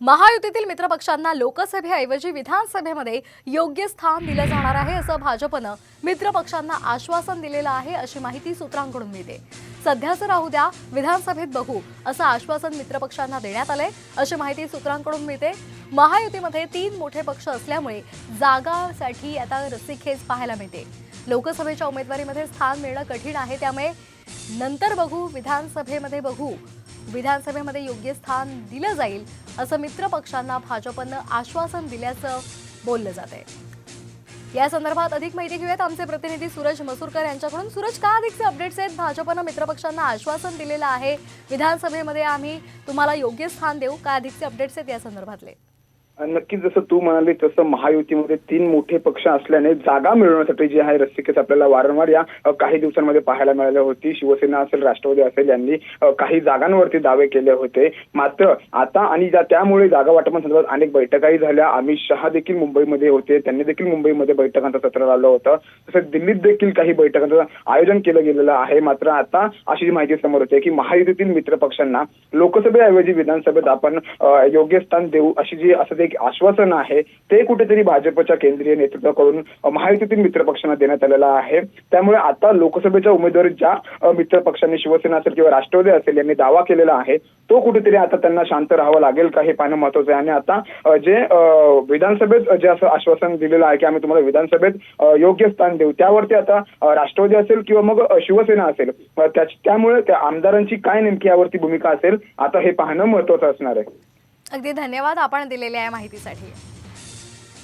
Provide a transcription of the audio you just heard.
महायुतीतील मित्रपक्षांना लोकसभेऐवजी विधानसभेमध्ये योग्य स्थान दिलं जाणार आहे असं भाजपनं मित्रपक्षांना आश्वासन दिलेलं आहे अशी माहिती सूत्रांकडून मिळते. सध्याचं राहू द्या विधानसभेत बघू असं आश्वासन मित्रपक्षांना देण्यात आलंय अशी माहिती सूत्रांकडून मिळते. महायुतीमध्ये तीन मोठे पक्ष असल्यामुळे जागासाठी आता रस्सीखेच पाहायला मिळते. लोकसभेच्या उमेदवारीमध्ये स्थान मिळणं कठीण आहे त्यामुळे नंतर बघू विधानसभेमध्ये बघू. विधानसभेमध्ये योग्य स्थान दिलं जाईल असं मित्र पक्षांना भाजपनं आश्वासन दिल्याचं बोललं जात आहे. या संदर्भात अधिक माहिती घेऊयात आमचे प्रतिनिधी सूरज मसूरकर यांच्याकडून. सूरज का अधिकचे अपडेट्स आहेत? भाजपनं मित्रपक्षांना आश्वासन दिलेलं आहे. विधानसभेमध्ये आम्ही तुम्हाला योग्य स्थान देऊ. काय अधिकचे अपडेट्स आहेत या संदर्भातले? नक्कीच जसं तू म्हणाली तसं महायुतीमध्ये तीन मोठे पक्ष असल्याने जागा मिळवण्यासाठी जी आहे रस्तिकेच आपल्याला वारंवार या काही दिवसांमध्ये पाहायला मिळाली होती. शिवसेना असेल राष्ट्रवादी असेल यांनी काही जागांवरती दावे केले होते. मात्र आता आणि त्यामुळे जागा वाटपासंदर्भात अनेक बैठकाही झाल्या. अमित शहा देखील मुंबईमध्ये होते. त्यांनी देखील मुंबईमध्ये बैठकांचं सत्र लावलं होतं. तसंच दिल्लीत देखील काही बैठकांचं आयोजन केलं गेलेलं आहे. मात्र आता अशी माहिती समोर होते की महायुतीतील मित्र पक्षांना लोकसभेऐवजी विधानसभेत आपण योग्य स्थान देऊ अशी जी असं एक आश्वासन आहे ते कुठेतरी भाजपच्या केंद्रीय नेतृत्वाकडून महायुतीतील मित्र पक्षांना देण्यात आलेलं आहे. त्यामुळे आता लोकसभेच्या उमेदवारी ज्या मित्र पक्षांनी शिवसेना असेल किंवा राष्ट्रवादी असेल यांनी दावा केलेला आहे तो कुठेतरी आता त्यांना शांत राहावं लागेल का हे पाहणं महत्वाचं आहे. आणि आता जे विधानसभेत जे असं आश्वासन दिलेलं आहे की आम्ही तुम्हाला विधानसभेत योग्य स्थान देऊ त्यावरती आता राष्ट्रवादी असेल किंवा मग शिवसेना असेल त्यामुळे त्या आमदारांची काय नेमकी यावरती भूमिका असेल आता हे पाहणं महत्वाचं असणार आहे. अगदी धन्यवाद आपण दिलेल्या या माहितीसाठी.